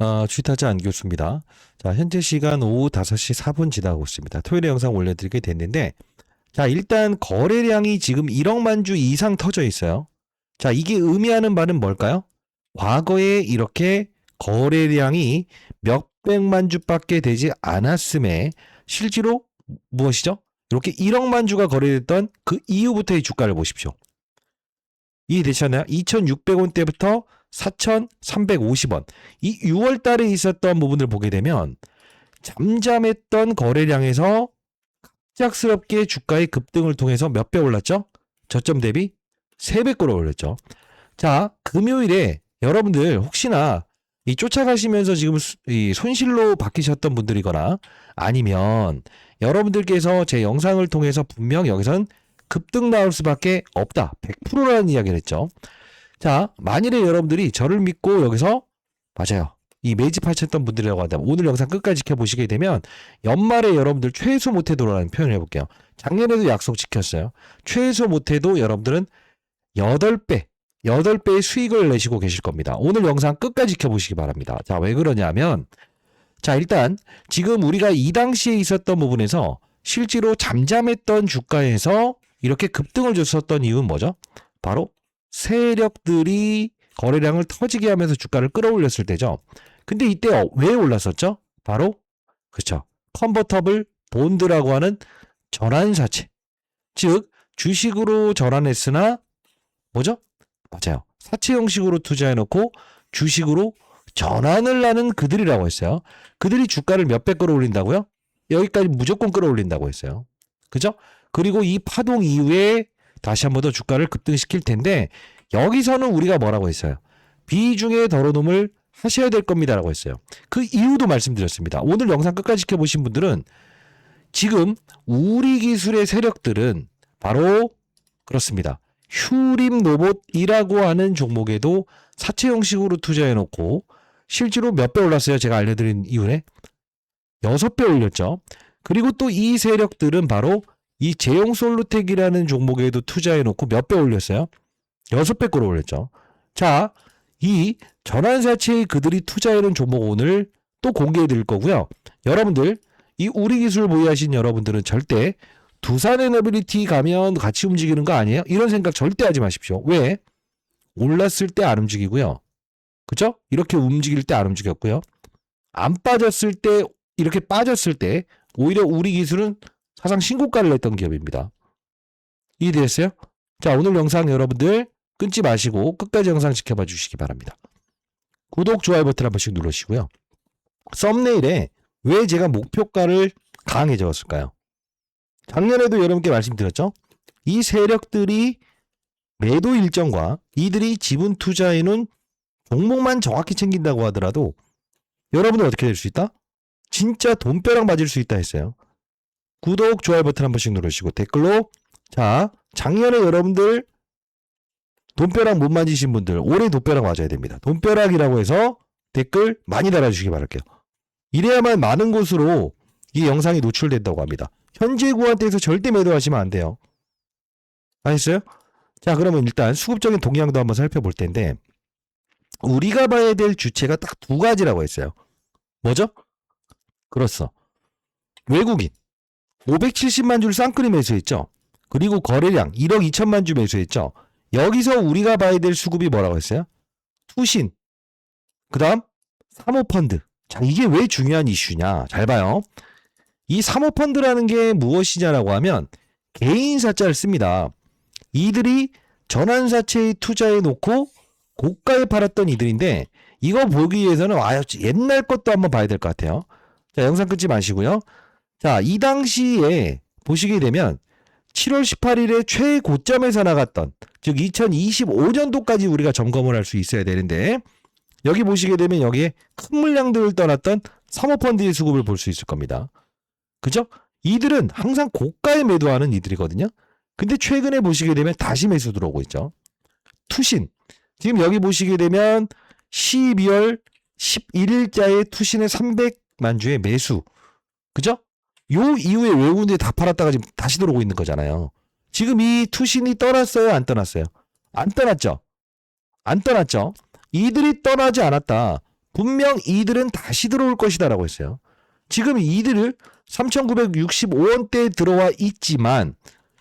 어, 주타자 안 교수입니다. 자, 현재 시간 오후 5시 4분 지나고 있습니다. 토요일에 영상 올려드리게 됐는데, 자, 일단 거래량이 지금 1억만 주 이상 터져 있어요. 자, 이게 의미하는 바는 뭘까요? 과거에 이렇게 거래량이 몇백만 주밖에 되지 않았음에 실제로 무엇이죠? 이렇게 1억만 주가 거래됐던 그 이후부터의 주가를 보십시오. 이해되셨나요? 2,600원 대부터 4,350원. 이 6월 달에 있었던 부분을 보게 되면 잠잠했던 거래량에서 갑작스럽게 주가의 급등을 통해서 몇 배 올랐죠? 저점 대비 3배꼴 올렸죠. 자, 금요일에 여러분들 혹시나 이 쫓아가시면서 지금 수- 이 손실로 바뀌셨던 분들이거나 아니면 여러분들께서 제 영상을 통해서 분명 여기선 급등 나올 수밖에 없다. 100%라는 이야기를 했죠. 자, 만일에 여러분들이 저를 믿고 여기서 맞아요. 이 매집하셨던 분들이라고 한다면 오늘 영상 끝까지 지켜보시게 되면 연말에 여러분들 최소 못해도라는 표현을 해볼게요. 작년에도 약속 지켰어요. 최소 못해도 여러분들은 8배, 8배의 수익을 내시고 계실 겁니다. 오늘 영상 끝까지 지켜보시기 바랍니다. 자, 왜 그러냐면 자, 일단 지금 우리가 이 당시에 있었던 부분에서 실제로 잠잠했던 주가에서 이렇게 급등을 줬었던 이유는 뭐죠? 바로 세력들이 거래량을 터지게 하면서 주가를 끌어올렸을 때죠. 근데 이때 어, 왜 올랐었죠? 바로 그렇죠. 컨버터블 본드라고 하는 전환사채. 즉 주식으로 전환했으나 뭐죠? 맞아요. 사채 형식으로 투자해 놓고 주식으로 전환을 하는 그들이라고 했어요. 그들이 주가를 몇 배 끌어올린다고요? 여기까지 무조건 끌어올린다고 했어요. 그죠? 그리고 이 파동 이후에 다시 한 번 더 주가를 급등시킬 텐데 여기서는 우리가 뭐라고 했어요? 비중의 덜어놓음을 하셔야 될 겁니다라고 했어요. 그 이유도 말씀드렸습니다. 오늘 영상 끝까지 지켜보신 분들은 지금 우리 기술의 세력들은 바로 그렇습니다. 휴림 로봇이라고 하는 종목에도 사채 형식으로 투자해 놓고 실제로 몇 배 올랐어요? 제가 알려드린 이후에 여섯 배 올렸죠. 그리고 또 이 세력들은 바로 이 제용 솔루텍이라는 종목에도 투자해 놓고 몇 배 올렸어요? 여섯 배꼴 올렸죠. 자, 이 전환사채의 그들이 투자해 놓은 종목 오늘 또 공개해 드릴 거고요. 여러분들 이 우리 기술 보유하신 여러분들은 절대 두산 에너빌리티 가면 같이 움직이는 거 아니에요? 이런 생각 절대 하지 마십시오. 왜? 올랐을 때 안 움직이고요. 그죠? 이렇게 움직일 때 안 움직였고요. 안 빠졌을 때 이렇게 빠졌을 때 오히려 우리 기술은 사상 신고가를 냈던 기업입니다. 이해되셨어요? 자, 오늘 영상 여러분들 끊지 마시고 끝까지 영상 지켜봐 주시기 바랍니다. 구독, 좋아요 버튼 한 번씩 누르시고요. 썸네일에 왜 제가 목표가를 강하게 적었을까요? 작년에도 여러분께 말씀드렸죠? 이 세력들이 매도 일정과 이들이 지분 투자에는 종목만 정확히 챙긴다고 하더라도 여러분은 어떻게 될 수 있다? 진짜 돈벼락 맞을 수 있다 했어요. 구독, 좋아요 버튼 한 번씩 누르시고 댓글로 자, 작년에 여러분들 돈벼락 못 맞으신 분들 올해 돈벼락 맞아야 됩니다. 돈벼락이라고 해서 댓글 많이 달아주시기 바랄게요. 이래야만 많은 곳으로 이 영상이 노출된다고 합니다. 현재 구간대에서 절대 매도하시면 안 돼요. 아셨어요? 자, 그러면 일단 수급적인 동향도 한번 살펴볼 텐데 우리가 봐야 될 주체가 딱 두 가지라고 했어요. 뭐죠? 그렇소. 외국인 570만 주를 쌍끌이 매수했죠. 그리고 거래량 1억 2천만 주 매수했죠. 여기서 우리가 봐야 될 수급이 뭐라고 했어요? 투신. 그 다음 사모펀드. 자, 이게 왜 중요한 이슈냐? 잘 봐요. 이 사모펀드라는 게 무엇이냐라고 하면 개인 사자를 씁니다. 이들이 전환사채에 투자해 놓고 고가에 팔았던 이들인데 이거 보기 위해서는 아 옛날 것도 한번 봐야 될 것 같아요. 자, 영상 끊지 마시고요. 자, 이 당시에 보시게 되면 7월 18일에 최고점에서 나갔던 즉 2025년도까지 우리가 점검을 할 수 있어야 되는데 여기 보시게 되면 여기에 큰 물량들을 떠났던 사모펀드의 수급을 볼 수 있을 겁니다. 그죠? 이들은 항상 고가에 매도하는 이들이거든요. 근데 최근에 보시게 되면 다시 매수 들어오고 있죠. 투신. 지금 여기 보시게 되면 12월 11일자에 투신의 300만 주의 매수. 그죠? 요 이후에 외국인들이 다 팔았다가 지금 다시 들어오고 있는 거잖아요. 지금 이 투신이 떠났어요? 안 떠났어요? 안 떠났죠? 안 떠났죠? 이들이 떠나지 않았다. 분명 이들은 다시 들어올 것이다라고 했어요. 지금 이들을 3,965원대에 들어와 있지만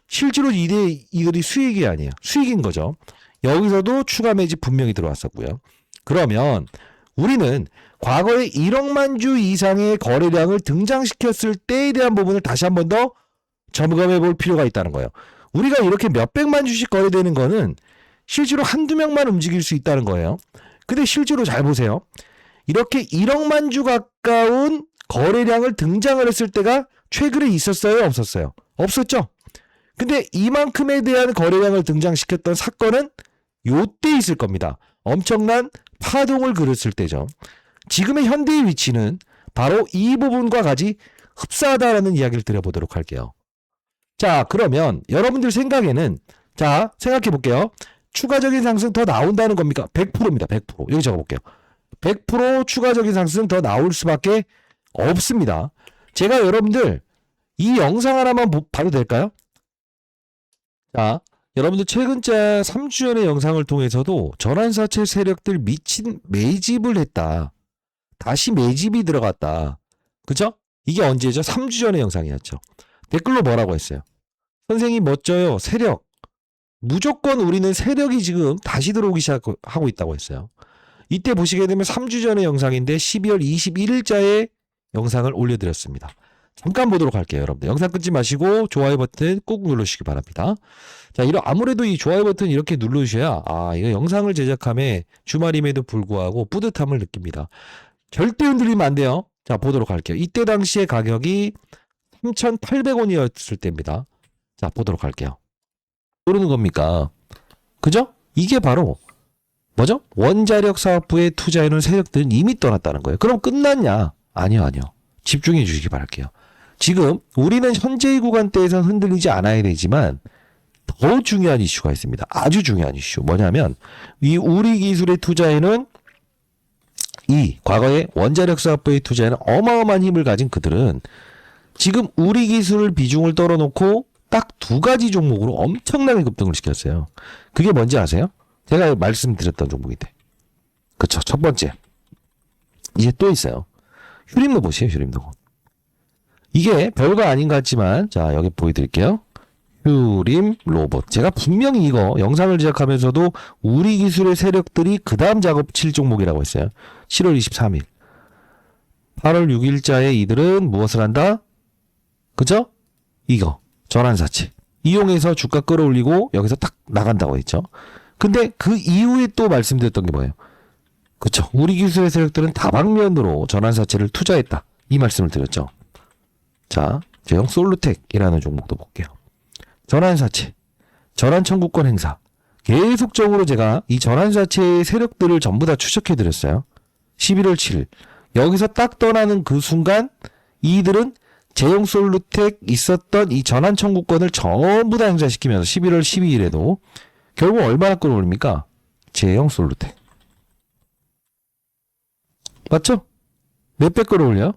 실제로 이들, 이들이 수익이 아니에요. 수익인 거죠. 여기서도 추가 매집 분명히 들어왔었고요. 그러면 우리는 과거에 1억만 주 이상의 거래량을 등장시켰을 때에 대한 부분을 다시 한 번 더 점검해 볼 필요가 있다는 거예요. 우리가 이렇게 몇백만 주씩 거래되는 거는 실제로 한두 명만 움직일 수 있다는 거예요. 근데 실제로 잘 보세요. 이렇게 1억만 주 가까운 거래량을 등장을 했을 때가 최근에 있었어요? 없었어요? 없었죠? 근데 이만큼에 대한 거래량을 등장시켰던 사건은 요때 있을 겁니다. 엄청난 파동을 그렸을 때죠. 지금의 현대의 위치는 바로 이 부분과 같이 흡사하다라는 이야기를 드려보도록 할게요. 자, 그러면 여러분들 생각에는 자, 생각해 볼게요. 추가적인 상승 더 나온다는 겁니까? 100%입니다. 100%. 여기 적어 볼게요. 100% 추가적인 상승 더 나올 수밖에 없습니다. 제가 여러분들 이 영상 하나만 보- 봐도 될까요? 자, 여러분들 최근자 3주 전의 영상을 통해서도 전환사채 세력들 미친 매집을 했다. 다시 매집이 들어갔다. 그죠? 이게 언제죠? 3주 전의 영상이었죠. 댓글로 뭐라고 했어요? 선생님 멋져요. 세력. 무조건 우리는 세력이 지금 다시 들어오기 시작하고 있다고 했어요. 이때 보시게 되면 3주 전의 영상인데 12월 21일자에 영상을 올려드렸습니다. 잠깐 보도록 할게요, 여러분들. 영상 끊지 마시고 좋아요 버튼 꾹 눌러주시기 바랍니다. 자, 이런 아무래도 이 좋아요 버튼 이렇게 눌러주셔야 아, 이거 영상을 제작함에 주말임에도 불구하고 뿌듯함을 느낍니다. 절대 흔들리면 안 돼요. 자, 보도록 할게요. 이때 당시의 가격이 3,800원이었을 때입니다. 자, 보도록 할게요. 모르는 겁니까? 그죠? 이게 바로 뭐죠? 원자력 사업부에 투자해놓은 세력들은 이미 떠났다는 거예요. 그럼 끝났냐? 아니요, 아니요. 집중해 주시기 바랄게요. 지금 우리는 현재의 구간대에선 흔들리지 않아야 되지만 더 중요한 이슈가 있습니다. 아주 중요한 이슈. 뭐냐면 이 우리 기술의 투자에는 이 과거에 원자력 사업부의 투자에는 어마어마한 힘을 가진 그들은 지금 우리 기술 비중을 떨어놓고 딱 두 가지 종목으로 엄청나게 급등을 시켰어요. 그게 뭔지 아세요? 제가 말씀드렸던 종목인데. 그쵸. 첫 번째. 이제 또 있어요. 휴림도 보시에요, 휴림도. 이게 별거 아닌 것 같지만, 자, 여기 보여드릴게요. 휴림 로봇. 제가 분명히 이거 영상을 제작하면서도 우리 기술의 세력들이 그 다음 작업 칠 종목이라고 했어요. 7월 23일. 8월 6일자에 이들은 무엇을 한다? 그죠? 이거. 전환사채. 이용해서 주가 끌어올리고 여기서 딱 나간다고 했죠. 근데 그 이후에 또 말씀드렸던 게 뭐예요? 그쵸. 우리 기술의 세력들은 다방면으로 전환사채를 투자했다. 이 말씀을 드렸죠. 자, 제형 솔루텍이라는 종목도 볼게요. 전환사채, 전환청구권 행사. 계속적으로 제가 이 전환사채의 세력들을 전부 다 추적해드렸어요. 11월 7일. 여기서 딱 떠나는 그 순간 이들은 제형 솔루텍 있었던 이 전환 청구권을 전부 다 행사시키면서 11월 12일에도 결국 얼마나 끌어올립니까? 제형 솔루텍. 맞죠? 몇 배 끌어올려요?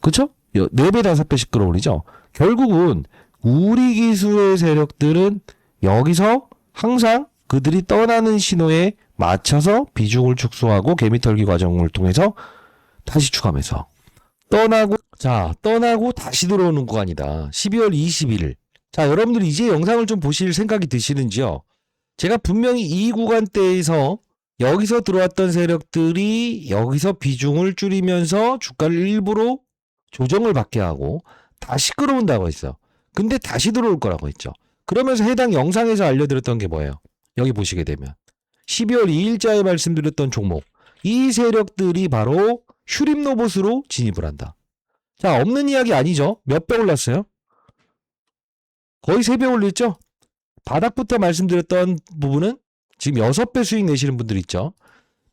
그쵸? 4배, 5배씩 끌어올리죠? 결국은 우리 기술의 세력들은 여기서 항상 그들이 떠나는 신호에 맞춰서 비중을 축소하고 개미털기 과정을 통해서 다시 추가하면서 떠나고 자 떠나고 다시 들어오는 구간이다. 12월 21일. 자 여러분들 이제 영상을 좀 보실 생각이 드시는지요? 제가 분명히 이 구간대에서 여기서 들어왔던 세력들이 여기서 비중을 줄이면서 주가를 일부러 조정을 받게 하고 다시 끌어온다고 했어요. 근데 다시 들어올 거라고 했죠. 그러면서 해당 영상에서 알려드렸던 게 뭐예요? 여기 보시게 되면 12월 2일자에 말씀드렸던 종목 이 세력들이 바로 휴림 로봇으로 진입을 한다. 자, 없는 이야기 아니죠? 몇 배 올랐어요? 거의 3배 올렸죠? 바닥부터 말씀드렸던 부분은 지금 6배 수익 내시는 분들 있죠?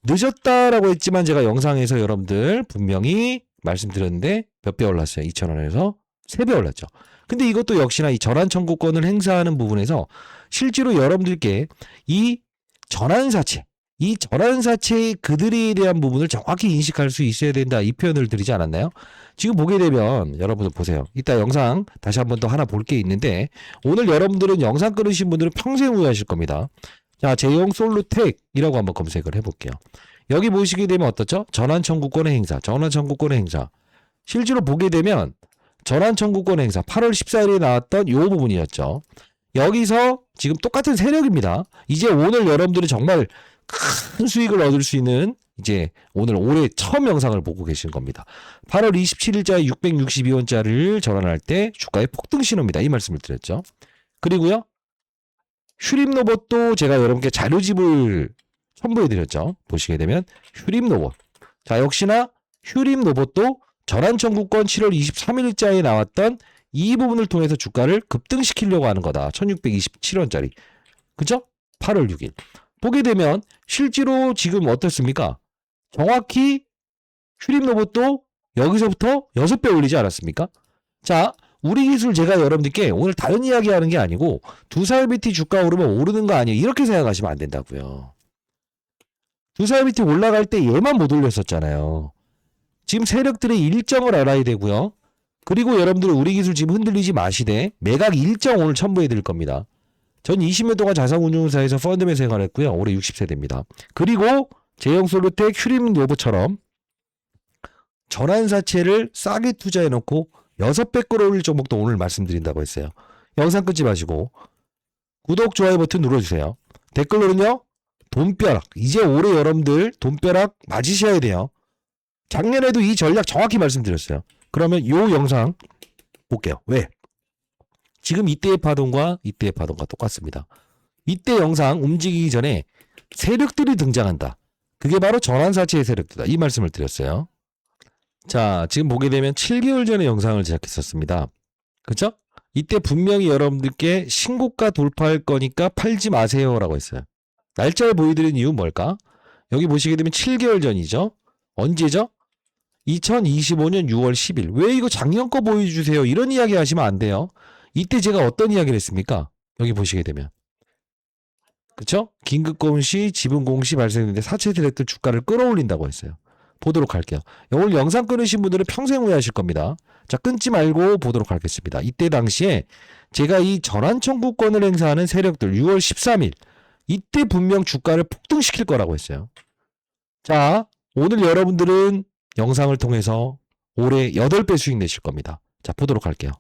늦었다라고 했지만 제가 영상에서 여러분들 분명히 말씀드렸는데 몇 배 올랐어요? 2,000원에서 3배 올랐죠. 근데 이것도 역시나 이 전환 청구권을 행사하는 부분에서 실제로 여러분들께 이 전환 사채, 이 전환사채의 그들에 대한 부분을 정확히 인식할 수 있어야 된다. 이 표현을 드리지 않았나요? 지금 보게 되면 여러분들 보세요. 이따 영상 다시 한번 더 하나 볼 게 있는데 오늘 여러분들은 영상 끊으신 분들은 평생 후회하실 겁니다. 자, 제형 솔루텍이라고 한번 검색을 해볼게요. 여기 보시게 되면 어떻죠? 전환 청구권의 행사, 전환 청구권의 행사. 실제로 보게 되면 전환 청구권 행사 8월 14일에 나왔던 요 부분이었죠. 여기서 지금 똑같은 세력입니다. 이제 오늘 여러분들이 정말 큰 수익을 얻을 수 있는 이제 오늘 올해 처음 영상을 보고 계신 겁니다. 8월 27일자에 662원짜리를 전환할 때 주가의 폭등 신호입니다. 이 말씀을 드렸죠. 그리고요. 휴림 로봇도 제가 여러분께 자료집을 첨부해 드렸죠. 보시게 되면 휴림 로봇. 자, 역시나 휴림 로봇도 전환 청구권 7월 23일자에 나왔던 이 부분을 통해서 주가를 급등시키려고 하는 거다. 1627원짜리. 그죠? 8월 6일. 보게 되면 실제로 지금 어떻습니까? 정확히 휴림 로봇도 여기서부터 6배 올리지 않았습니까? 자, 우리 기술 제가 여러분들께 오늘 다른 이야기 하는 게 아니고 두사일비티 주가 오르면 오르는 거 아니에요. 이렇게 생각하시면 안 된다고요. 두사일비티 올라갈 때 얘만 못 올렸었잖아요. 지금 세력들의 일정을 알아야 되고요. 그리고 여러분들 우리 기술 지금 흔들리지 마시되 매각 일정 오늘 첨부해 드릴 겁니다. 전 20년 동안 자산운용사에서 펀드맨 생활했고요. 올해 60세대입니다. 그리고 제형솔루텍 휴림 로봇처럼 전환사채를 싸게 투자해 놓고 6배 끌어올릴 종목도 오늘 말씀드린다고 했어요. 영상 끊지 마시고 구독, 좋아요 버튼 눌러주세요. 댓글로는요. 돈벼락. 이제 올해 여러분들 돈벼락 맞으셔야 돼요. 작년에도 이 전략 정확히 말씀드렸어요. 그러면 요 영상 볼게요. 왜? 지금 이때의 파동과 이때의 파동과 똑같습니다. 이때 영상 움직이기 전에 세력들이 등장한다. 그게 바로 전환사채의 세력들이다. 이 말씀을 드렸어요. 자, 지금 보게 되면 7개월 전에 영상을 제작했었습니다. 그쵸? 이때 분명히 여러분들께 신고가 돌파할 거니까 팔지 마세요라고 했어요. 날짜를 보여드린 이유 뭘까? 여기 보시게 되면 7개월 전이죠. 언제죠? 2025년 6월 10일. 왜 이거 작년 거 보여주세요? 이런 이야기 하시면 안 돼요. 이때 제가 어떤 이야기를 했습니까? 여기 보시게 되면. 그쵸? 긴급고온 시, 지분고온 시 발생했는데 사채 세력들 주가를 끌어올린다고 했어요. 보도록 할게요. 오늘 영상 끊으신 분들은 평생 후회하실 겁니다. 자, 끊지 말고 보도록 하겠습니다. 이때 당시에 제가 이 전환 청구권을 행사하는 세력들 6월 13일 이때 분명 주가를 폭등시킬 거라고 했어요. 자, 오늘 여러분들은 영상을 통해서 올해 8배 수익 내실 겁니다. 자, 보도록 할게요.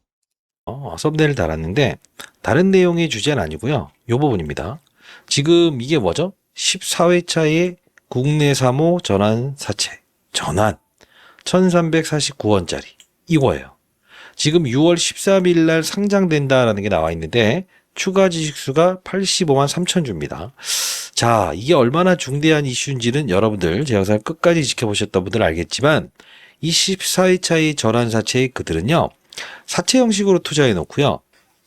어, 썸네일 달았는데 다른 내용의 주제는 아니고요. 이 부분입니다. 지금 이게 뭐죠? 14회차의 국내 사모 전환 사채. 전환. 1349원짜리. 이거예요. 지금 6월 13일 날 상장된다라는 게 나와 있는데 추가 지식수가 85만 3천 주입니다. 자, 이게 얼마나 중대한 이슈인지는 여러분들 제 영상 끝까지 지켜보셨던 분들 알겠지만 24회차의 전환 사채의 그들은요. 사채 형식으로 투자해 놓고요.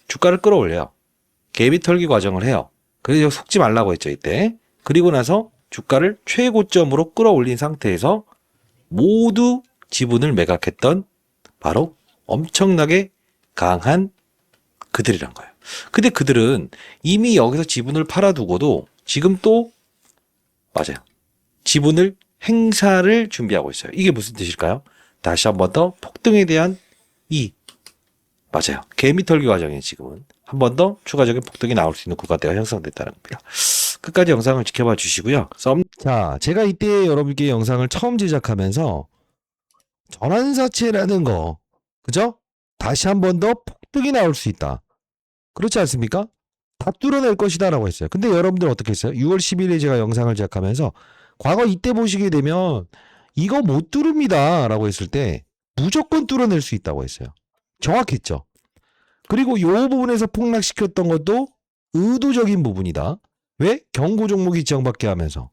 주가를 끌어올려요. 개비 털기 과정을 해요. 그래서 속지 말라고 했죠, 이때. 그리고 나서 주가를 최고점으로 끌어올린 상태에서 모두 지분을 매각했던 바로 엄청나게 강한 그들이란 거예요. 근데 그들은 이미 여기서 지분을 팔아두고도 지금 또 맞아요. 지분을 행사를 준비하고 있어요. 이게 무슨 뜻일까요? 다시 한 번 더 폭등에 대한 이 맞아요. 개미털기 과정에 지금은 한 번 더 추가적인 폭등이 나올 수 있는 구간대가 형성됐다는 겁니다. 끝까지 영상을 지켜봐 주시고요. 썸. 자, 제가 이때 여러분께 영상을 처음 제작하면서 전환사채라는 거, 그죠? 다시 한 번 더 폭등이 나올 수 있다. 그렇지 않습니까? 다 뚫어낼 것이다 라고 했어요. 근데 여러분들 어떻게 했어요? 6월 10일에 제가 영상을 제작하면서 과거 이때 보시게 되면 이거 못 뚫습니다 라고 했을 때 무조건 뚫어낼 수 있다고 했어요. 정확했죠. 그리고 요 부분에서 폭락시켰던 것도 의도적인 부분이다. 왜? 경고 종목이 지정받게 하면서.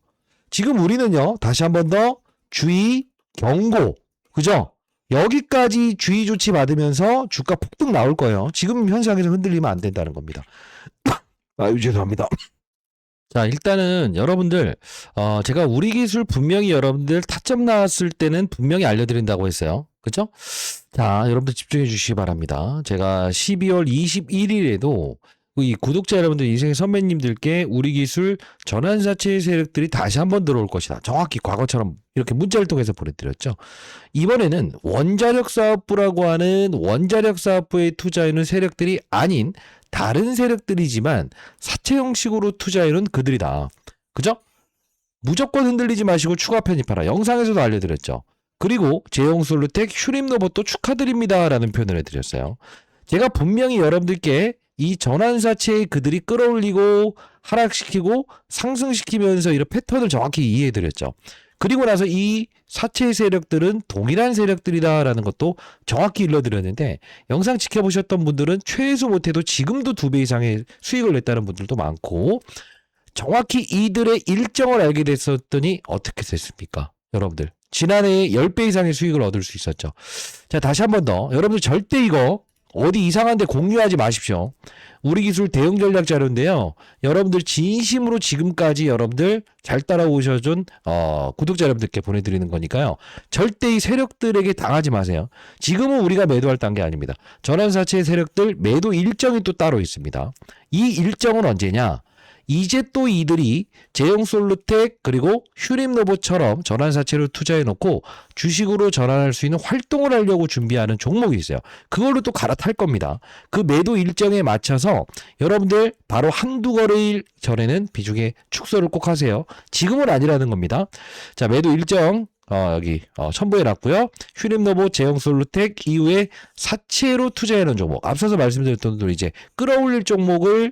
지금 우리는요, 다시 한 번 더 주의, 경고. 그죠? 여기까지 주의 조치 받으면서 주가 폭등 나올 거예요. 지금 현상에서 흔들리면 안 된다는 겁니다. 아유, 죄송합니다. 자, 일단은 여러분들, 어, 제가 우리 기술 분명히 여러분들 타점 나왔을 때는 분명히 알려드린다고 했어요. 그죠? 자, 여러분들 집중해 주시기 바랍니다. 제가 12월 21일에도 이 구독자 여러분들 인생의 선배님들께 우리 기술 전환사채 세력들이 다시 한번 들어올 것이다. 정확히 과거처럼 이렇게 문자를 통해서 보내드렸죠. 이번에는 원자력 사업부라고 하는 원자력 사업부에 투자하는 세력들이 아닌 다른 세력들이지만 사채 형식으로 투자하는 그들이다. 그죠? 무조건 흔들리지 마시고 추가 편입하라. 영상에서도 알려드렸죠. 그리고 제용솔루텍 휴림 로봇도 축하드립니다라는 표현을 해드렸어요. 제가 분명히 여러분들께 이 전환사체에 그들이 끌어올리고 하락시키고 상승시키면서 이런 패턴을 정확히 이해해드렸죠. 그리고 나서 이 사체 세력들은 동일한 세력들이다라는 것도 정확히 일러드렸는데 영상 지켜보셨던 분들은 최소 못해도 지금도 두 배 이상의 수익을 냈다는 분들도 많고 정확히 이들의 일정을 알게 됐었더니 어떻게 됐습니까? 여러분들 지난해에 10배 이상의 수익을 얻을 수 있었죠. 자 다시 한 번 더 여러분들 절대 이거 어디 이상한 데 공유하지 마십시오. 우리 기술 대응 전략 자료인데요. 여러분들 진심으로 지금까지 여러분들 잘 따라오셔준 어, 구독자 여러분들께 보내드리는 거니까요. 절대 이 세력들에게 당하지 마세요. 지금은 우리가 매도할 단계 아닙니다. 전환사채 세력들 매도 일정이 또 따로 있습니다. 이 일정은 언제냐? 이제 또 이들이 제용솔루텍 그리고 휴림로봇처럼 전환사채로 투자해 놓고 주식으로 전환할 수 있는 활동을 하려고 준비하는 종목이 있어요. 그걸로 또 갈아탈 겁니다. 그 매도 일정에 맞춰서 여러분들 바로 한두 거래일 전에는 비중의 축소를 꼭 하세요. 지금은 아니라는 겁니다. 자, 매도 일정 어, 여기 어, 첨부해 놨고요. 휴림로봇, 제형솔루텍 이후에 사채로 투자해 놓은 종목. 앞서서 말씀드렸던 대로 이제 끌어올릴 종목을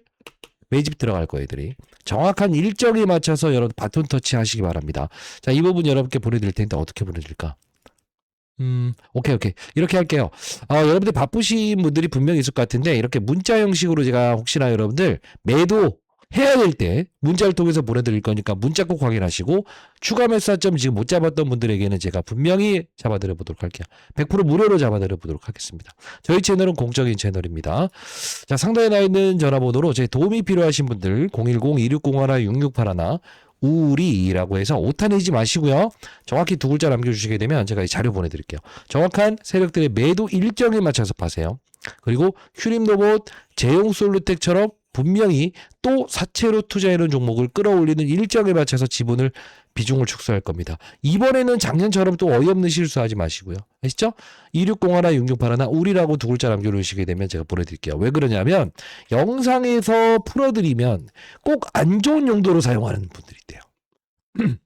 매집 들어갈 거예요, 애들이. 정확한 일정에 맞춰서 여러분 바톤 터치 하시기 바랍니다. 자, 이 부분 여러분께 보내드릴 텐데 어떻게 보내드릴까? 음, 오케이, 오케이. 이렇게 할게요. 어, 여러분들 바쁘신 분들이 분명히 있을 것 같은데, 이렇게 문자 형식으로 제가 혹시나 여러분들 매도 해야 될 때 문자를 통해서 보내드릴 거니까 문자 꼭 확인하시고 추가 매수점 지금 못 잡았던 분들에게는 제가 분명히 잡아드려 보도록 할게요. 100% 무료로 잡아드려 보도록 하겠습니다. 저희 채널은 공적인 채널입니다. 자, 상단에 나 있는 전화번호로 제 도움이 필요하신 분들 010-2601-6681 우리라고 해서 오타 내지 마시고요. 정확히 두 글자 남겨주시게 되면 제가 이 자료 보내드릴게요. 정확한 세력들의 매도 일정에 맞춰서 파세요. 그리고 휴림로봇, 제용솔루텍처럼 분명히 또 사채로 투자해놓은 종목을 끌어올리는 일정에 맞춰서 지분을 비중을 축소할 겁니다. 이번에는 작년처럼 또 어이없는 실수하지 마시고요. 아시죠? 2601나 6681나 우리라고 두 글자 남겨놓으시게 되면 제가 보내드릴게요. 왜 그러냐면 영상에서 풀어드리면 꼭 안 좋은 용도로 사용하는 분들이 있대요.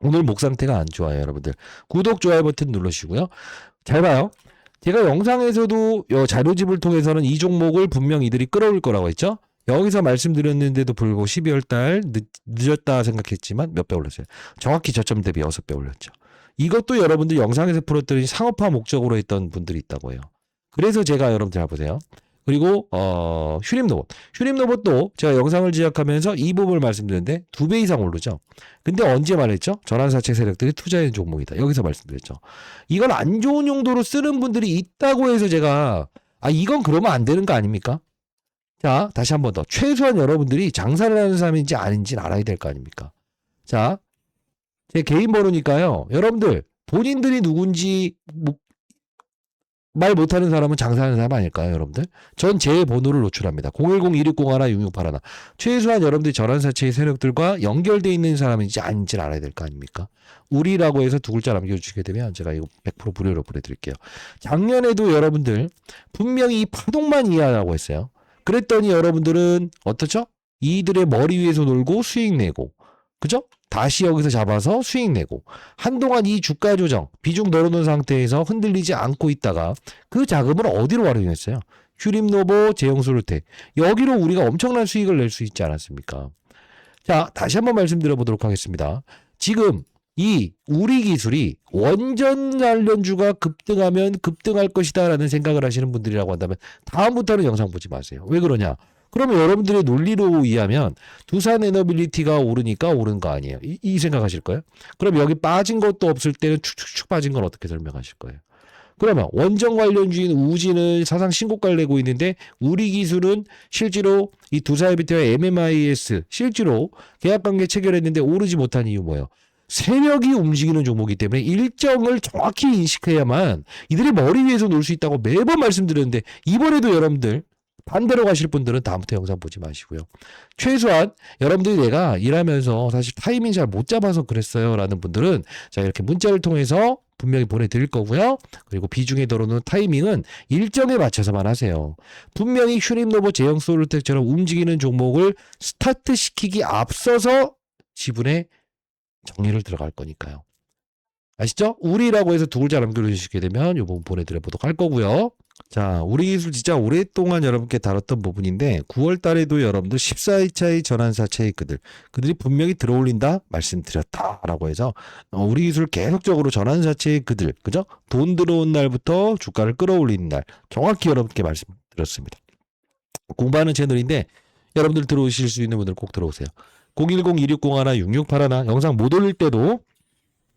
오늘 목 상태가 안 좋아요, 여러분들. 구독, 좋아요 버튼 눌러주시고요. 잘 봐요. 제가 영상에서도 요 자료집을 통해서는 이 종목을 분명 이들이 끌어올 거라고 했죠. 여기서 말씀드렸는데도 불구하고 12월 달 늦, 늦었다 생각했지만 몇 배 올랐어요. 정확히 저점 대비 6배 올렸죠. 이것도 여러분들 영상에서 풀었더니 상업화 목적으로 했던 분들이 있다고 해요. 그래서 제가 여러분들 잘 보세요. 그리고 어 휴림 로봇. 휴림 로봇도 제가 영상을 제작하면서 이 부분을 말씀드렸는데 두 배 이상 오르죠. 근데 언제 말했죠? 전환사채 세력들이 투자하는 종목이다. 여기서 말씀드렸죠. 이건 안 좋은 용도로 쓰는 분들이 있다고 해서 제가 아 이건 그러면 안 되는 거 아닙니까? 자, 다시 한 번 더. 최소한 여러분들이 장사를 하는 사람인지 아닌지는 알아야 될 거 아닙니까? 자, 제 개인 번호니까요. 여러분들, 본인들이 누군지 뭐, 말 못하는 사람은 장사하는 사람 아닐까요, 여러분들? 전 제 번호를 노출합니다. 010-2601-6681. 최소한 여러분들이 전환사채의 세력들과 연결되어 있는 사람인지 아닌지는 알아야 될 거 아닙니까? 우리라고 해서 두 글자 남겨주시게 되면 제가 이거 100% 무료로 보내드릴게요. 작년에도 여러분들 분명히 이 파동만 이해하라고 했어요. 그랬더니 여러분들은 어떻죠? 이들의 머리 위에서 놀고 수익 내고, 그죠? 다시 여기서 잡아서 수익 내고, 한동안 이 주가 조정, 비중 넣어놓은 상태에서 흔들리지 않고 있다가 그 자금을 어디로 활용했어요? 휴림노보, 제용솔루텍. 여기로 우리가 엄청난 수익을 낼 수 있지 않았습니까? 자, 다시 한번 말씀드려 보도록 하겠습니다. 지금 이 우리 기술이 원전 관련주가 급등하면 급등할 것이다라는 생각을 하시는 분들이라고 한다면 다음부터는 영상 보지 마세요. 왜 그러냐? 그러면 여러분들의 논리로 이해하면 두산 에너빌리티가 오르니까 오른 거 아니에요. 이, 이 생각하실 거예요? 그럼 여기 빠진 것도 없을 때는 축축축 빠진 건 어떻게 설명하실 거예요? 그러면 원전 관련주인 우지는 사상 신고가를 내고 있는데 우리 기술은 실제로 이 두산에비티와 MMIS 실제로 계약관계 체결했는데 오르지 못한 이유 뭐예요? 세력이 움직이는 종목이기 때문에 일정을 정확히 인식해야만 이들이 머리 위에서 놀 수 있다고 매번 말씀드렸는데 이번에도 여러분들 반대로 가실 분들은 다음부터 영상 보지 마시고요. 최소한 여러분들이 내가 일하면서 사실 타이밍 잘 못 잡아서 그랬어요 라는 분들은 자 이렇게 문자를 통해서 분명히 보내드릴 거고요. 그리고 비중에 들어오는 타이밍은 일정에 맞춰서만 하세요. 분명히 휴림로버 제형 솔루텍처럼 움직이는 종목을 스타트 시키기 앞서서 지분에 정리를 들어갈 거니까요. 아시죠? 우리라고 해서 두 글자 남겨주시게 되면 이 부분 보내드려 보도록 할 거고요. 자, 우리 기술 진짜 오랫동안 여러분께 다뤘던 부분인데 9월 달에도 여러분들 14일차의 전환사 체이크들 그들이 분명히 들어올린다 말씀드렸다라고 해서 어, 우리 기술 계속적으로 전환사 체이크들 그죠? 돈 들어온 날부터 주가를 끌어올리는 날 정확히 여러분께 말씀드렸습니다. 공부하는 채널인데 여러분들 들어오실 수 있는 분들 꼭 들어오세요. 010-2601-6681 영상 못 올릴 때도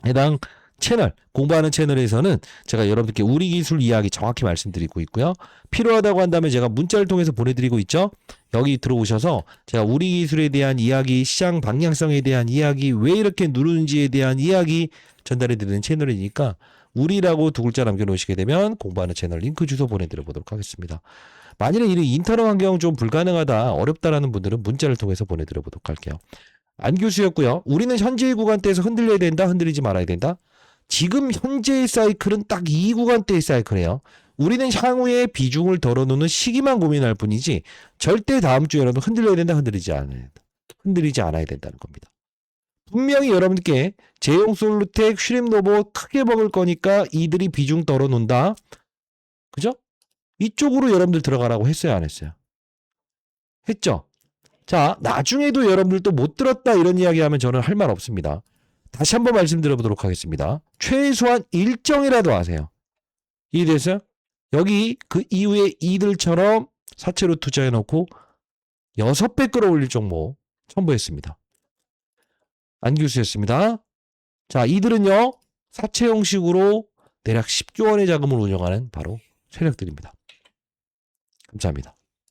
해당 채널 공부하는 채널에서는 제가 여러분들께 우리 기술 이야기 정확히 말씀드리고 있고요. 필요하다고 한다면 제가 문자를 통해서 보내드리고 있죠. 여기 들어오셔서 제가 우리 기술에 대한 이야기, 시장 방향성에 대한 이야기, 왜 이렇게 누르는지에 대한 이야기 전달해드리는 채널이니까 우리라고 두 글자 남겨놓으시게 되면 공부하는 채널 링크 주소 보내드려 보도록 하겠습니다. 만일에 이 인터넷 환경 좀 불가능하다, 어렵다라는 분들은 문자를 통해서 보내드려 보도록 할게요. 안 교수였고요. 우리는 현재의 구간대에서 흔들려야 된다, 흔들리지 말아야 된다. 지금 현재의 사이클은 딱 이 구간대의 사이클이에요. 우리는 향후에 비중을 덜어놓는 시기만 고민할 뿐이지 절대 다음 주에 여러분 흔들려야 된다, 흔들리지 않아야 된다. 흔들리지 않아야 된다는 겁니다. 분명히 여러분께 제용 솔루텍, 슈림노보 크게 먹을 거니까 이들이 비중 덜어놓는다. 그죠? 이쪽으로 여러분들 들어가라고 했어요, 안 했어요? 했죠? 자, 나중에도 여러분들도 못 들었다 이런 이야기 하면 저는 할 말 없습니다. 다시 한번 말씀드려보도록 하겠습니다. 최소한 일정이라도 아세요. 이해됐어요? 여기 그 이후에 이들처럼 사채로 투자해놓고 여섯 배 끌어올릴 종목 첨부했습니다. 안규수였습니다. 자, 이들은요, 사채 형식으로 대략 10조 원의 자금을 운영하는 바로 세력들입니다. 감사합니다.